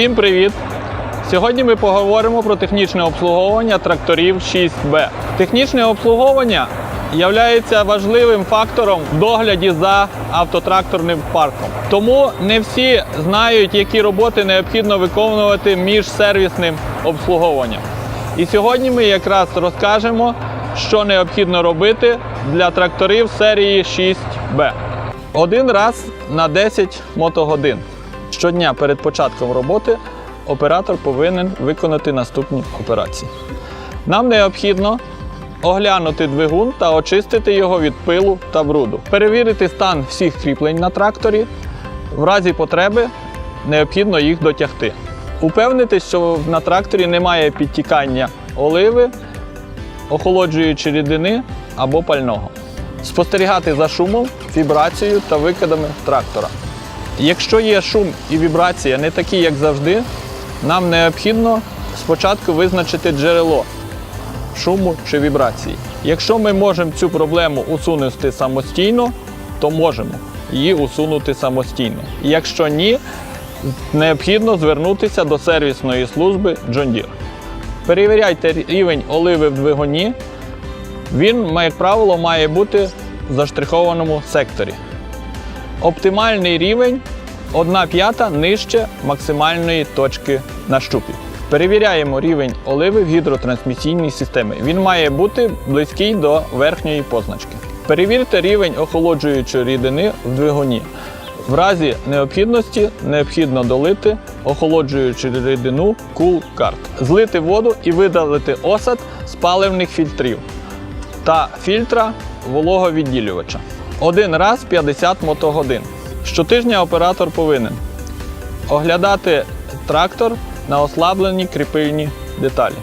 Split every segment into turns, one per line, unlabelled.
Всім привіт! Сьогодні ми поговоримо про технічне обслуговування тракторів 6Б. Технічне обслуговування є важливим фактором в догляді за автотракторним парком. Тому не всі знають, які роботи необхідно виконувати між сервісним обслуговуванням. І сьогодні ми якраз розкажемо, що необхідно робити для тракторів серії 6Б. Один раз на 10 мотогодин. Щодня перед початком роботи оператор повинен виконати наступні операції. Нам необхідно оглянути двигун та очистити його від пилу та бруду, перевірити стан всіх кріплень на тракторі. В разі потреби необхідно їх дотягти. Упевнитись, що на тракторі немає підтікання оливи, охолоджуючої рідини або пального. Спостерігати за шумом, вібрацією та викидами трактора. Якщо є шум і вібрація не такі, як завжди, нам необхідно спочатку визначити джерело шуму чи вібрації. Якщо ми можемо цю проблему усунути самостійно, то можемо її усунути самостійно. Якщо ні, необхідно звернутися до сервісної служби John Deere. Перевіряйте рівень оливи в двигуні. Він, як правило, має бути в заштрихованому секторі. Оптимальний рівень 1 п'ята нижче максимальної точки на щупі. Перевіряємо рівень оливи в гідротрансмісійній системі. Він має бути близький до верхньої позначки. Перевірте рівень охолоджуючої рідини в двигуні. В разі необхідності необхідно долити охолоджуючу рідину Cool Card. Злити воду і видалити осад з паливних фільтрів та фільтра вологовідділювача. Один раз 50 мотогодин. Щотижня оператор повинен оглядати трактор на ослаблені кріпильні деталі,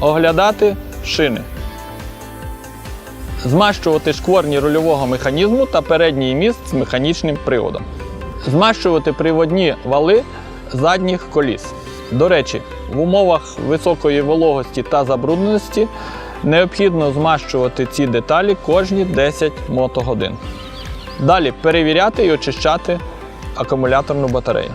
оглядати шини, змащувати шкворні рульового механізму та передній міст з механічним приводом, змащувати приводні вали задніх коліс. До речі, в умовах високої вологості та забрудненості необхідно змащувати ці деталі кожні 10 мотогодин. Далі перевіряти і очищати акумуляторну батарею.